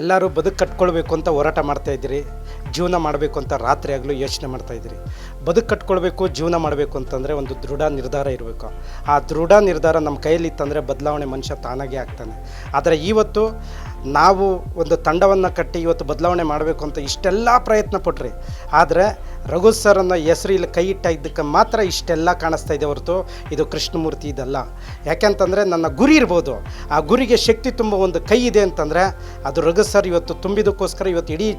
ಎಲ್ಲರೂ ಬದುಕು ಕಟ್ಕೊಳ್ಬೇಕು ಅಂತ ಹೋರಾಟ ಮಾಡ್ತಾ ಇದ್ದೀರಿ. ಜೀವನ ಮಾಡಬೇಕು ಅಂತ ರಾತ್ರಿ ಆಗಲೂ ಯೋಚನೆ ಮಾಡ್ತಾ ಇದ್ದೀರಿ. ಬದುಕು ಕಟ್ಕೊಳ್ಬೇಕು, ಜೀವನ ಮಾಡಬೇಕು ಅಂತಂದರೆ ಒಂದು ದೃಢ ನಿರ್ಧಾರ ಇರಬೇಕು. ಆ ದೃಢ ನಿರ್ಧಾರ ನಮ್ಮ ಕೈಯಲ್ಲಿ ಇತ್ತಂದರೆ ಬದಲಾವಣೆ ಮನುಷ್ಯ ತಾನಾಗೇ ಆಗ್ತಾನೆ. ಆದರೆ ಇವತ್ತು ನಾವು ಒಂದು ತಂಡವನ್ನು ಕಟ್ಟಿ ಇವತ್ತು ಬದಲಾವಣೆ ಮಾಡಬೇಕು ಅಂತ ಇಷ್ಟೆಲ್ಲ ಪ್ರಯತ್ನ ಪಟ್ರಿ. ಆದರೆ ರಘು ಸರನ್ನ ಹೆಸರು ಇಲ್ಲಿ ಕೈ ಇದ್ದಕ್ಕೆ ಮಾತ್ರ ಇಷ್ಟೆಲ್ಲ ಕಾಣಿಸ್ತಾ ಇದೆ ಹೊರತು ಇದು ಕೃಷ್ಣಮೂರ್ತಿ ಇದಲ್ಲ. ಯಾಕೆಂತಂದರೆ ನನ್ನ ಗುರಿ ಇರ್ಬೋದು. ಆ ಗುರಿಗೆ ಶಕ್ತಿ ತುಂಬ ಒಂದು ಕೈ ಇದೆ ಅಂತಂದರೆ ಅದು ರಘು ಸರ್ ಇವತ್ತು ತುಂಬಿದಕ್ಕೋಸ್ಕರ ಇವತ್ತು ಇಡೀ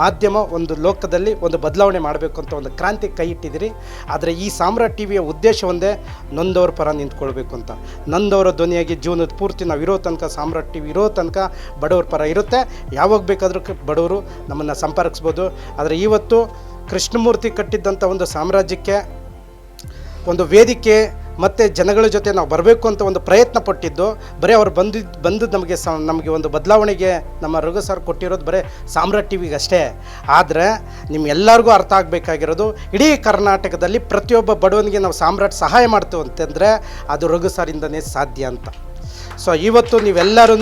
ಮಾಧ್ಯಮ ಒಂದು ಲೋಕದಲ್ಲಿ ಒಂದು ಬದಲಾವಣೆ ಮಾಡಬೇಕು ಅಂತ ಒಂದು ಕ್ರಾಂತಿ ಕೈ ಇಟ್ಟಿದ್ದೀರಿ ಆದರೆ ಈ ಸಾಮ್ರಾಟ್ ಟಿ ವಿಯ ಉದ್ದೇಶ ಒಂದೇ ನೊಂದವ್ರ ಪರ ನಿಂತ್ಕೊಳ್ಬೇಕು ಅಂತ. ನಂದವರ ಧ್ವನಿಯಾಗಿ ಜೀವನದ ಪೂರ್ತಿ ನಾವು ಇರೋ ತನಕ, ಸಾಮ್ರಾಟ್ ಟಿ ವಿ ಇರೋ ತನಕ ಬಡವ್ರ ಪರ ಇರುತ್ತೆ. ಯಾವಾಗ ಬೇಕಾದರೂ ಬಡವರು ನಮ್ಮನ್ನು ಸಂಪರ್ಕಿಸ್ಬೋದು. ಆದರೆ ಇವತ್ತು ಕೃಷ್ಣಮೂರ್ತಿ ಕಟ್ಟಿದ್ದಂಥ ಒಂದು ಸಾಮ್ರಾಜ್ಯಕ್ಕೆ, ಒಂದು ವೇದಿಕೆ ಮತ್ತು ಜನಗಳ ಜೊತೆ ನಾವು ಬರಬೇಕು ಅಂತ ಒಂದು ಪ್ರಯತ್ನ ಪಟ್ಟಿದ್ದು, ಬರೀ ಅವ್ರು ಬಂದಿದ್ದು ಬಂದು ನಮಗೆ ಸ, ನಮಗೆ ಒಂದು ಬದಲಾವಣೆಗೆ ನಮ್ಮ ರಘು ಸರ್ ಕೊಟ್ಟಿರೋದು ಬರೀ ಸಾಮ್ರಾಟ್ ಟಿ ಅಷ್ಟೇ. ಆದರೆ ನಿಮ್ಮೆಲ್ಲರಿಗೂ ಅರ್ಥ ಆಗಬೇಕಾಗಿರೋದು, ಇಡೀ ಕರ್ನಾಟಕದಲ್ಲಿ ಪ್ರತಿಯೊಬ್ಬ ಬಡವನಿಗೆ ನಾವು ಸಾಮ್ರಾಟ್ ಸಹಾಯ ಮಾಡ್ತೇವೆ ಅಂತಂದರೆ ಅದು ರಘು ಸಾರಿಂದನೇ ಸಾಧ್ಯ ಅಂತ. ಸೊ ಇವತ್ತು ನೀವೆಲ್ಲರೂ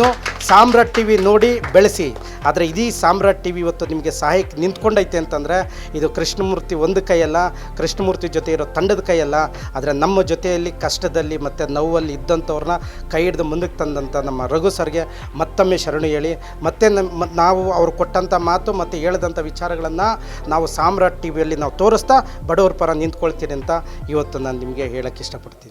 ಸಾಮ್ರಾಟ್ ಟಿ ವಿ ನೋಡಿ ಬೆಳೆಸಿ. ಆದರೆ ಇದೀ ಸಾಮ್ರಾಟ್ ಟಿ ವಿ ಇವತ್ತು ನಿಮಗೆ ಸಹಾಯಕ್ಕೆ ನಿಂತ್ಕೊಂಡೈತೆ ಅಂತಂದರೆ ಇದು ಕೃಷ್ಣಮೂರ್ತಿ ಒಂದು ಕೈಯಲ್ಲ, ಕೃಷ್ಣಮೂರ್ತಿ ಜೊತೆ ಇರೋ ತಂಡದ ಕೈಯಲ್ಲ. ಆದರೆ ನಮ್ಮ ಜೊತೆಯಲ್ಲಿ ಕಷ್ಟದಲ್ಲಿ ಮತ್ತು ನೋವಲ್ಲಿ ಇದ್ದಂಥವ್ರನ್ನ ಕೈ ಹಿಡಿದು ಮುಂದಕ್ಕೆ ತಂದಂಥ ನಮ್ಮ ರಘು ಸರ್ಗೆ ಮತ್ತೊಮ್ಮೆ ಶರಣು ಹೇಳಿ. ಮತ್ತೆ ನಮ್ಮ ನಾವು ಅವ್ರು ಕೊಟ್ಟಂಥ ಮಾತು ಮತ್ತು ಹೇಳಿದಂಥ ವಿಚಾರಗಳನ್ನು ನಾವು ಸಾಮ್ರಾಟ್ ಟಿ ವಿಯಲ್ಲಿ ನಾವು ತೋರಿಸ್ತಾ ಬಡವ್ರ ಪರ ನಿಂತ್ಕೊಳ್ತೀನಿ ಅಂತ ಇವತ್ತು ನಾನು ನಿಮಗೆ ಹೇಳೋಕ್ಕೆ ಇಷ್ಟಪಡ್ತೀನಿ.